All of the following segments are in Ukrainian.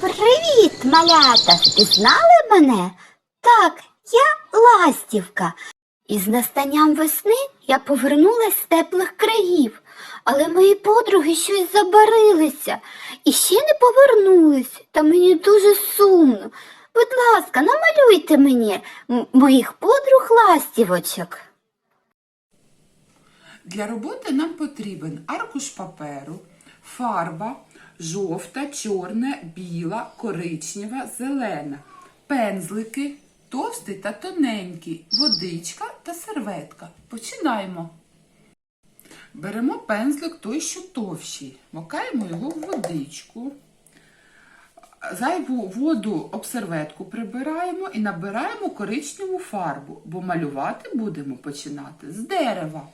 Привіт, малята! Впізнали мене? Так, я Ластівка. Із настанням весни я повернулась з теплих країв, але мої подруги щось забарилися і ще не повернулись, та мені дуже сумно. Будь ласка, намалюйте мені моїх подруг ластівочок. Для роботи нам потрібен аркуш паперу, фарба жовта, чорна, біла, коричнева, зелена, пензлики, товстий та тоненький, водичка та серветка. Починаємо. Беремо пензлик той, що товщий, макаємо його в водичку. Зайву воду об серветку прибираємо і набираємо коричневу фарбу, бо малювати будемо починати з дерева.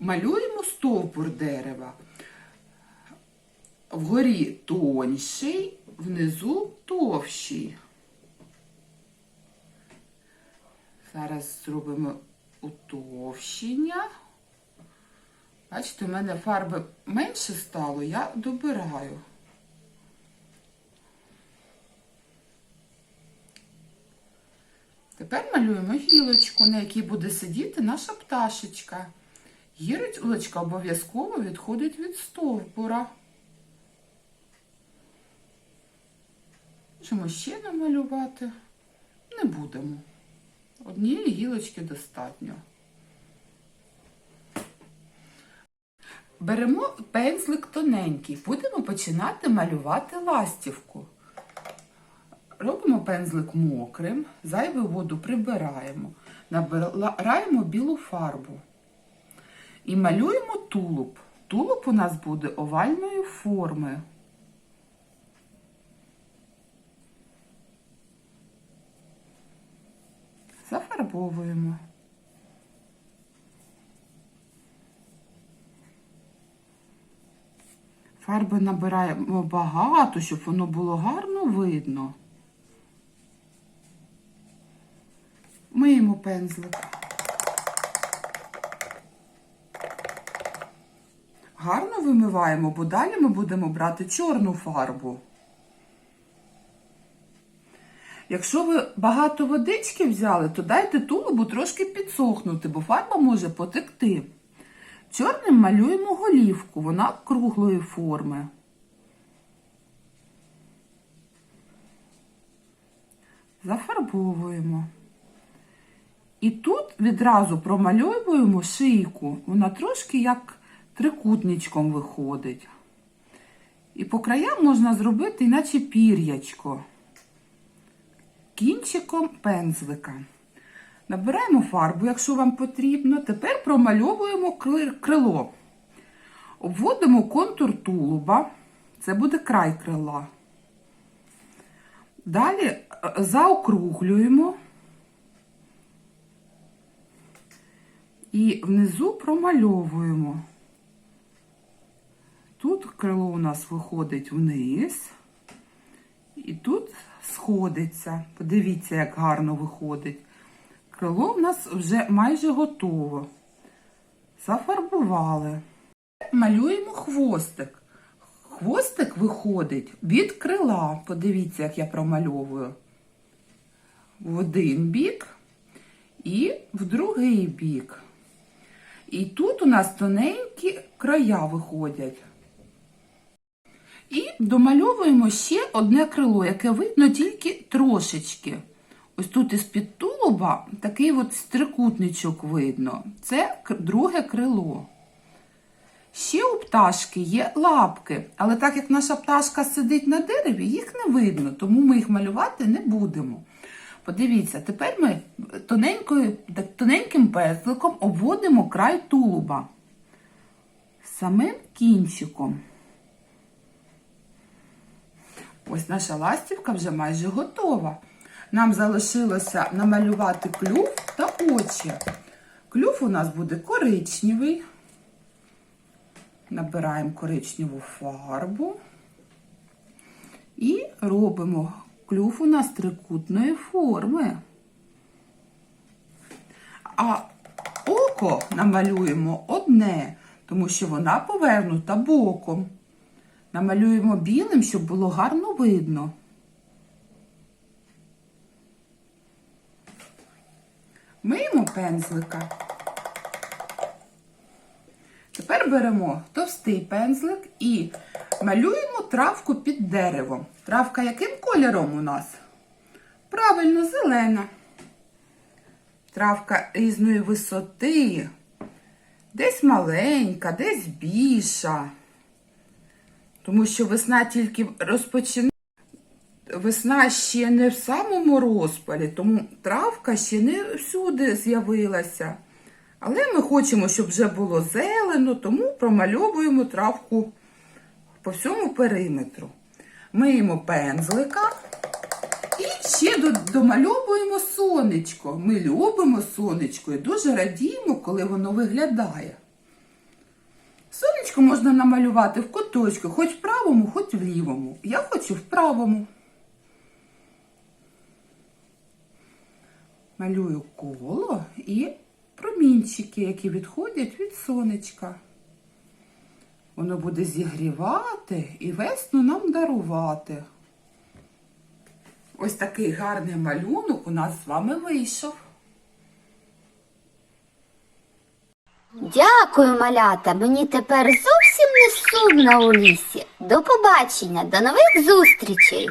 Малюємо стовбур дерева. Вгорі тонший, внизу товщий. Зараз зробимо утовщення. Бачите, у мене фарби менше стало, я добираю. Тепер малюємо гілочку, на якій буде сидіти наша пташечка. Гілочка обов'язково відходить від стовбура. Можемо ще намалювати. Не будемо. Однієї гілочки достатньо. Беремо пензлик тоненький. Будемо починати малювати ластівку. Робимо пензлик мокрим, зайву воду прибираємо, набираємо білу фарбу. І малюємо тулуб. Тулуб у нас буде овальної форми. Зафарбовуємо. Фарби набираємо багато, щоб воно було гарно видно. Миємо пензлик. Гарно вимиваємо, бо далі ми будемо брати чорну фарбу. Якщо ви багато водички взяли, то дайте тулубу трошки підсохнути, бо фарба може потекти. Чорним малюємо голівку, вона круглої форми. Зафарбовуємо. І тут відразу промальовуємо шийку. Вона трошки як трикутничком виходить. І по краям можна зробити іначе пір'ячко. Кінчиком пензлика. Набираємо фарбу, якщо вам потрібно. Тепер промальовуємо крило. Обводимо контур тулуба. Це буде край крила. Далі е, заокруглюємо. І внизу промальовуємо. Тут крило у нас виходить вниз, і тут сходиться. Подивіться, як гарно виходить. Крило в нас вже майже готово. Зафарбували. Малюємо хвостик. Хвостик виходить від крила. Подивіться, як я промальовую. В один бік і в другий бік. І тут у нас тоненькі края виходять. І домальовуємо ще одне крило, яке видно тільки трошечки. Ось тут із-під тулуба такий от стрикутничок видно. Це друге крило. Ще у пташки є лапки, але так як наша пташка сидить на дереві, їх не видно, тому ми їх малювати не будемо. Подивіться, тепер ми тоненьким пензликом обводимо край тулуба самим кінчиком. Ось наша ластівка вже майже готова. Нам залишилося намалювати клюв та очі. Клюв у нас буде коричневий. Набираємо коричневу фарбу і робимо клюв у нас трикутної форми. А око намалюємо одне, тому що вона повернута боком. Намалюємо білим, щоб було гарно видно. Миємо пензлика. Тепер беремо товстий пензлик і малюємо травку під деревом. Травка яким кольором у нас? Правильно, зелена. Травка різної висоти. Десь маленька, десь більша. Тому що весна тільки розпочинає. Весна ще не в самому розпалі, тому травка ще не всюди з'явилася. Але ми хочемо, щоб вже було зелено, тому промальовуємо травку по всьому периметру. Миємо пензлика і ще домальовуємо сонечко. Ми любимо сонечко і дуже радіємо, коли воно виглядає. Сонечко можна намалювати в куточку, хоч в правому, хоч в лівому. Я хочу в правому. Малюю коло і промінчики, які відходять від сонечка. Воно буде зігрівати і весну нам дарувати. Ось такий гарний малюнок у нас з вами вийшов. Дякую, малята. Мені тепер зовсім не сумно у лісі. До побачення, до нових зустрічей.